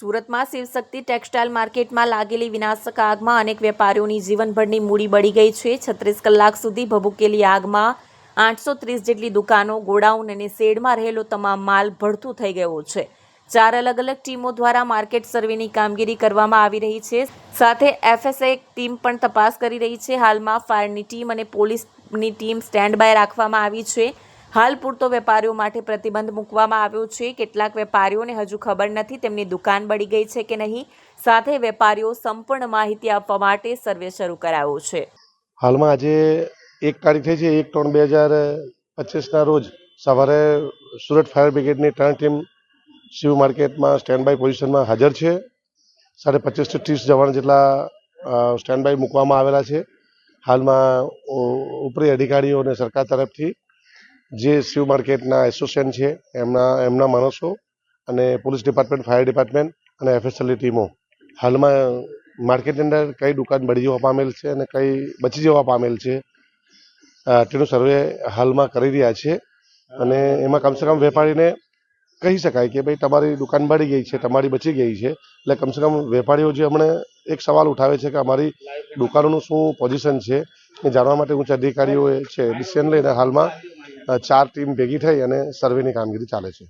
સુરતમાં શિવશક્તિ ટેક્સટાઇલ માર્કેટમાં લાગેલી વિનાશક આગમાં અનેક વેપારીઓની જીવનભરની મૂડી બળી ગઈ છે. છત્રીસ કલાક સુધી ભભૂકેલી આગમાં આઠસો ત્રીસ જેટલી દુકાનો, ગોડાઉન અને શેડમાં રહેલો તમામ માલ ભડથું થઈ ગયો છે. ચાર અલગ અલગ ટીમો દ્વારા માર્કેટ સર્વેની કામગીરી કરવામાં આવી રહી છે. સાથે એફએસએ ટીમ પણ તપાસ કરી રહી છે. હાલમાં ફાયરની ટીમ અને પોલીસની ટીમ સ્ટેન્ડ બાય રાખવામાં આવી છે. હાલ પૂરતો વેપારીઓ માટે પ્રતિબંધ મૂકવામાં આવ્યો છે. કેટલાક વેપારીઓને હજુ ખબર નથી તેમની દુકાન બળી ગઈ છે કે નહીં. સાથે વેપારીઓ સંપૂર્ણ માહિતી આપવા માટે સર્વે શરૂ કરાયો છે. હાલમાં આજે એક તારીખ થઈ છે, એક ત્રણ બે હજાર પચીસના રોજ સવારે સુરત ફાયર બ્રિગેડની ત્રણ ટીમ શિવ માર્કેટમાં સ્ટેન્ડ બાય પોઝિશનમાં હાજર છે. સાડા પચીસથી ત્રીસ જવાન જેટલા સ્ટેન્ડ બાય મૂકવામાં આવેલા છે. હાલમાં ઉપરી અધિકારીઓ અને સરકાર તરફથી જે શિવ માર્કેટના એસોસિએશન છે, એમના એમના માણસો અને પોલીસ ડિપાર્ટમેન્ટ, ફાયર ડિપાર્ટમેન્ટ અને એફએસએલની ટીમો હાલમાં માર્કેટની અંદર કઈ દુકાન બળી જવા પામેલ છે અને કઈ બચી જવા પામેલ છે તેનું સર્વે હાલમાં કરી રહ્યા છે. અને એમાં કમસે કમ વેપારીને કહી શકાય કે ભાઈ તમારી દુકાન બળી ગઈ છે, તમારી બચી ગઈ છે. એટલે કમસે કમ વેપારીઓ જે હમણાં એક સવાલ ઉઠાવે છે કે અમારી દુકાનોનું શું પોઝિશન છે, એ જાણવા માટે ઉચ્ચ અધિકારીઓએ છે, ડિસિઝન લઈને હાલમાં ચાર ટીમ ભેગી થઈ અને સર્વેની કામગીરી ચાલે છે.